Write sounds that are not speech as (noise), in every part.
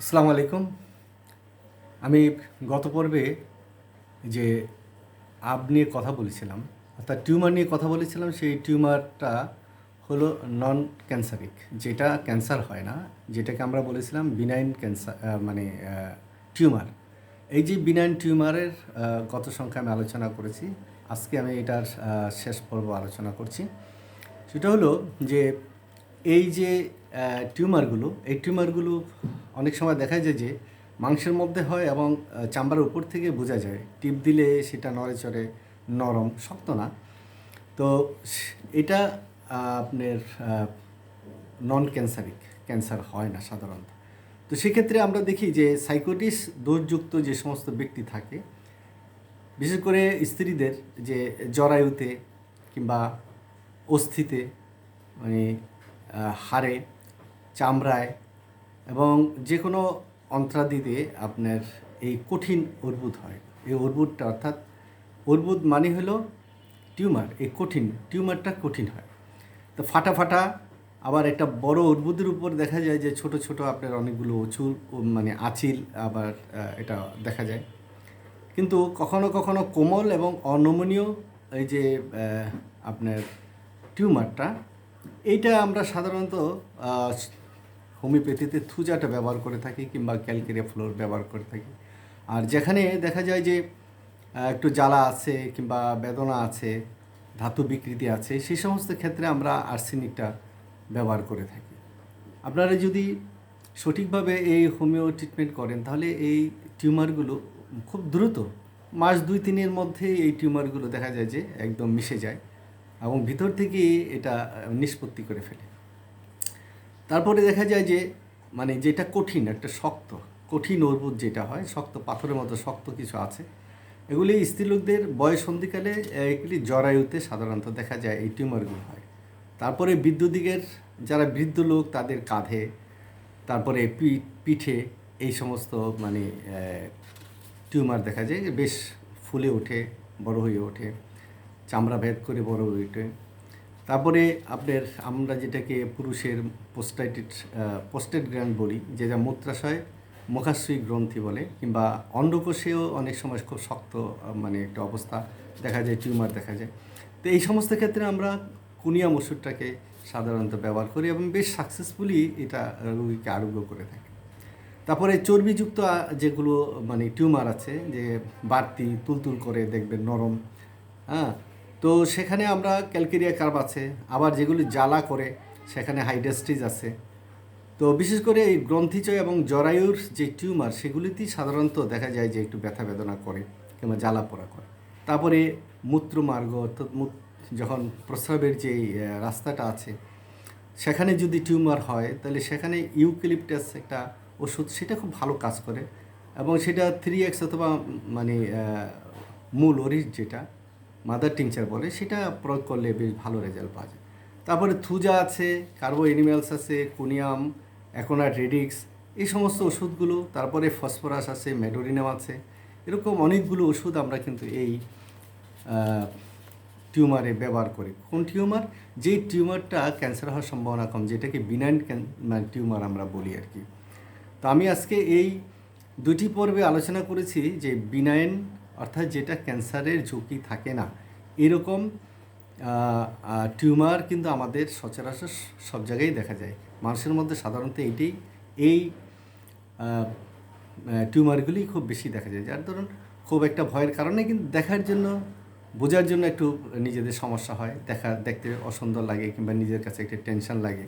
আসসালামু আলাইকুম। আমি গত পর্বে যে আব নিয়ে কথা বলেছিলাম, অর্থাৎ টিউমার নিয়ে কথা বলেছিলাম, সেই টিউমারটা হলো নন ক্যান্সারিক যেটা ক্যান্সার হয় না, যেটাকে আমরা বলেছিলাম বিনাইন ক্যান্সার মানে টিউমার। এই যে বিনাইন টিউমারের গত সংখ্যা আমি আলোচনা করেছি, আজকে আমি এটার শেষ পর্ব আলোচনা করছি। সেটা হলো যে এই যে টিউমারগুলো এই টিউমারগুলো অনেক সময় দেখা যায় যে মাংসের মধ্যে হয় এবং আহ, চামড়ার উপর থেকে বোঝা যায়। টিপ দিলে সেটা নড়ে চড়ে নরম শক্ত না। তো এটা আপনার নন ক্যান্সারিক ক্যান্সার হয় না সাধারণত। তো সেক্ষেত্রে আমরা দেখি যে সাইকোটিস দোষযুক্ত যে সমস্ত ব্যক্তি থাকে বিশেষ করে স্ত্রীদের যে জরায়ুতে কিংবা অস্থিতে মানে হাড়ে চামড়ায় এবং যে কোনো অন্ত্রাদিতে আপনার এই কঠিন অর্বুদ হয়। এই অর্বুদটা অর্থাৎ অর্বুদ মানে হলো টিউমার। এই কঠিন, টিউমারটা কঠিন হয়। তো ফাটা ফাটা আবার একটা বড় অর্বুদের উপর দেখা যায় যে ছোট ছোট আপনার অনেকগুলো উঁচু মানে আঁচিল আবার এটা দেখা যায়। কিন্তু কখনো কখনো কোমল এবং অনমনীয় এই যে আপনার টিউমারটা, এইটা আমরা সাধারণত হোমিওপ্যাথিতে থুজাটা ব্যবহার করে থাকি কিংবা ক্যালকেরিয়া ফ্লোর ব্যবহার করে থাকি। আর যেখানে দেখা যায় যে একটু জ্বালা আছে কিংবা বেদনা আছে, ধাতু বিকৃতি আছে সেই সমস্ত ক্ষেত্রে আমরা আর্সেনিকটা ব্যবহার করে থাকি। আপনারা যদি সঠিকভাবে এই হোমিও ট্রিটমেন্ট করেন, তাহলে এই টিউমারগুলো খুব দ্রুত, মাস দুই তিনের মধ্যে এই টিউমারগুলো দেখা যায় যে একদম মিশে যায় এবং ভিতর থেকে এটা নিষ্পত্তি করে ফেলে। তারপরে দেখা যায় যে মানে যেটা কঠিন, একটা শক্ত, কঠিন অর্বুদ যেটা হয়, শক্ত পাথরের মতো শক্ত কিছু আছে, এগুলি স্ত্রীলোকদের বয়স সন্ধিকালে এগুলি জরায়ুতে সাধারণত দেখা যায় এই টিউমারগুলো হয়। তারপরে বিদ্যুদিকের যারা বৃদ্ধ লোক, তাদের কাঁধে, তারপরে পিঠে এই সমস্ত মানে টিউমার দেখা যায় বেশ ফুলে ওঠে, বড় হয়ে ওঠে, চামড়া ভেদ করে বড় হয়ে ওঠে। তারপরে আপনার আমরা যেটাকে পুরুষের পোস্টাইটিড পোস্টেড গ্র্যান্ড বলি, যেটা মূত্রাশয় মুখাশ্রী গ্রন্থি বলে, কিংবা অন্ডকোষেও অনেক সময় খুব শক্ত মানে একটা অবস্থা দেখা যায়, টিউমার দেখা যায়। তো এই সমস্ত ক্ষেত্রে আমরা কুনিয়া মসুরটাকে সাধারণত ব্যবহার করি এবং বেশ সাকসেসফুলি এটা রোগীকে আরোগ্য করে থাকে। তারপরে চর্বিযুক্ত যেগুলো মানে টিউমার আছে, যে বাড়তি, তুলতুল করে দেখবেন নরম হ্যাঁ তো সেখানে আমরা ক্যালকেরিয়া কার্ভ আছে, আবার যেগুলি জ্বালা করে, সেখানে হাইডাস্টিজ আছে। তো বিশেষ করে এই গ্রন্থিচয় এবং জরায়ুর যে টিউমার, সেগুলিতেই সাধারণত দেখা যায় যে একটু ব্যথা বেদনা করে কিংবা জ্বালা পোড়া করে। তারপরে মূত্রমার্গ, অর্থাৎ যখন প্রস্রাবের যে রাস্তাটা আছে, সেখানে যদি টিউমার হয়, তাহলে সেখানে ইউক্যালিপটাস একটা ওষুধ, সেটা খুব ভালো কাজ করে। এবং সেটা থ্রি এক্স অথবা মানে মূল অরিজ যেটা মাদার টিংচার বলে, সেটা প্রয়োগ করলে বেশ ভালো রেজাল্ট পাওয়া যায়। তারপরে থুজা আছে কার্বো এনিম্যালস আছে কুনিয়াম অ্যাকোনাট রেডিক্স এই সমস্ত ওষুধগুলো, তারপরে ফসফরাস আছে ম্যাডোরিনাম আছে, এরকম অনেকগুলো ওষুধ আমরা কিন্তু এই টিউমারে ব্যবহার করি। কোন টিউমার যেই টিউমারটা ক্যান্সার হওয়ার সম্ভাবনা কম, যেটাকে বিনাইন মানে টিউমার আমরা বলি আর কি। তো আমি আজকে এই দুটি পর্বে আলোচনা করেছি যে বিনাইন অর্থাৎ যেটা ক্যান্সারের ঝুঁকি থাকে না। এরকম টিউমার কিন্তু আমাদের সচরাচর সব জায়গায় দেখা যায়। মানুষের মধ্যে সাধারণত এইটাই, এই টিউমারগুলি খুব বেশি দেখা যায়। যার ধরুন খুব একটা ভয়ের কারণে কিন্তু দেখার জন্য, বোঝার জন্য একটু নিজেদের সমস্যা হয়। দেখা, দেখতে অসুন্দর লাগে কিংবা নিজের কাছে একটা টেনশন লাগে।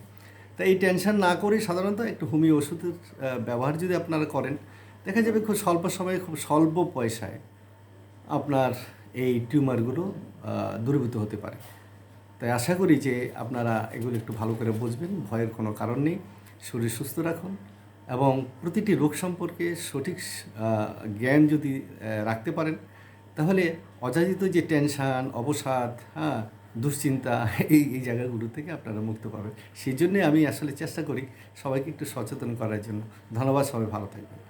তাই এই টেনশন না করে সাধারণত একটু হোমিও ওষুধের ব্যবহার যদি আপনারা করেন, দেখা যাবে খুব স্বল্প সময়ে খুব স্বল্প পয়সায় আপনার এই টিউমারগুলো দূরীভূত হতে পারে। তাই আশা করি যে আপনারা এগুলো একটু ভালো করে বুঝবেন, ভয়ের কোনো কারণ নেই। শরীর সুস্থ রাখুন এবং প্রতিটি রোগ সম্পর্কে সঠিক জ্ঞান যদি রাখতে পারেন, তাহলে অযাচিত যে টেনশান, অবসাদ হ্যাঁ দুশ্চিন্তা, (laughs) এই এই জায়গাগুলো থেকে আপনারা মুক্ত পাবেন। সেই জন্যে আমি আসলে চেষ্টা করি সবাইকে একটু সচেতন করার জন্য। ধন্যবাদ, সবাই ভালো থাকবেন।